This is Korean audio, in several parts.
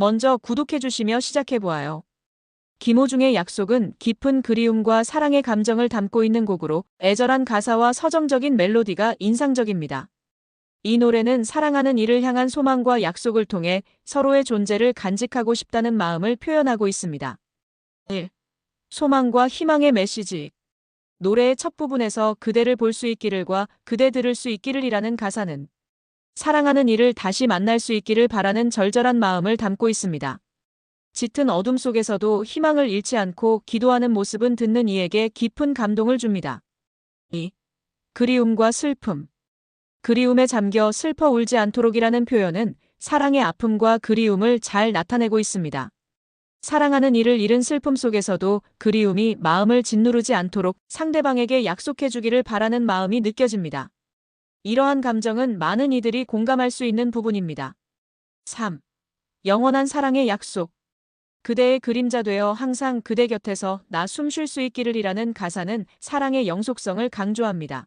먼저 구독해주시며 시작해보아요. 김호중의 약속은 깊은 그리움과 사랑의 감정을 담고 있는 곡으로 애절한 가사와 서정적인 멜로디가 인상적입니다. 이 노래는 사랑하는 이를 향한 소망과 약속을 통해 서로의 존재를 간직하고 싶다는 마음을 표현하고 있습니다. 1. 소망과 희망의 메시지. 노래의 첫 부분에서 그대를 볼 수 있기를과 그대 들을 수 있기를이라는 가사는 사랑하는 이를 다시 만날 수 있기를 바라는 절절한 마음을 담고 있습니다. 짙은 어둠 속에서도 희망을 잃지 않고 기도하는 모습은 듣는 이에게 깊은 감동을 줍니다. 2. 그리움과 슬픔. 그리움에 잠겨 슬퍼 울지 않도록이라는 표현은 사랑의 아픔과 그리움을 잘 나타내고 있습니다. 사랑하는 이를 잃은 슬픔 속에서도 그리움이 마음을 짓누르지 않도록 상대방에게 약속해주기를 바라는 마음이 느껴집니다. 이러한 감정은 많은 이들이 공감할 수 있는 부분입니다. 3. 영원한 사랑의 약속. 그대의 그림자 되어 항상 그대 곁에서 나 숨 쉴 수 있기를 이라는 가사는 사랑의 영속성을 강조합니다.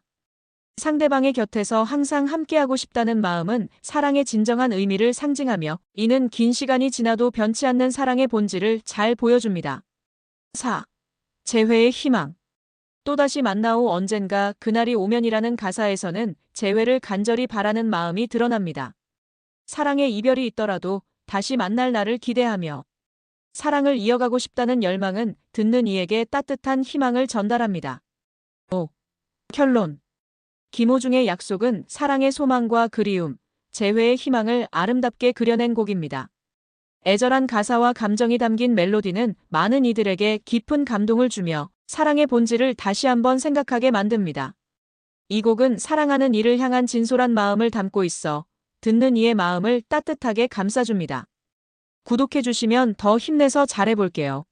상대방의 곁에서 항상 함께하고 싶다는 마음은 사랑의 진정한 의미를 상징하며 이는 긴 시간이 지나도 변치 않는 사랑의 본질을 잘 보여줍니다. 4. 재회의 희망. 또다시 만나오 언젠가 그날이 오면이라는 가사에서는 재회를 간절히 바라는 마음이 드러납니다. 사랑의 이별이 있더라도 다시 만날 날을 기대하며 사랑을 이어가고 싶다는 열망은 듣는 이에게 따뜻한 희망을 전달합니다. 5. 결론. 김호중의 약속은 사랑의 소망과 그리움, 재회의 희망을 아름답게 그려낸 곡입니다. 애절한 가사와 감정이 담긴 멜로디는 많은 이들에게 깊은 감동을 주며 사랑의 본질을 다시 한번 생각하게 만듭니다. 이 곡은 사랑하는 이를 향한 진솔한 마음을 담고 있어 듣는 이의 마음을 따뜻하게 감싸줍니다. 구독해주시면 더 힘내서 잘해볼게요.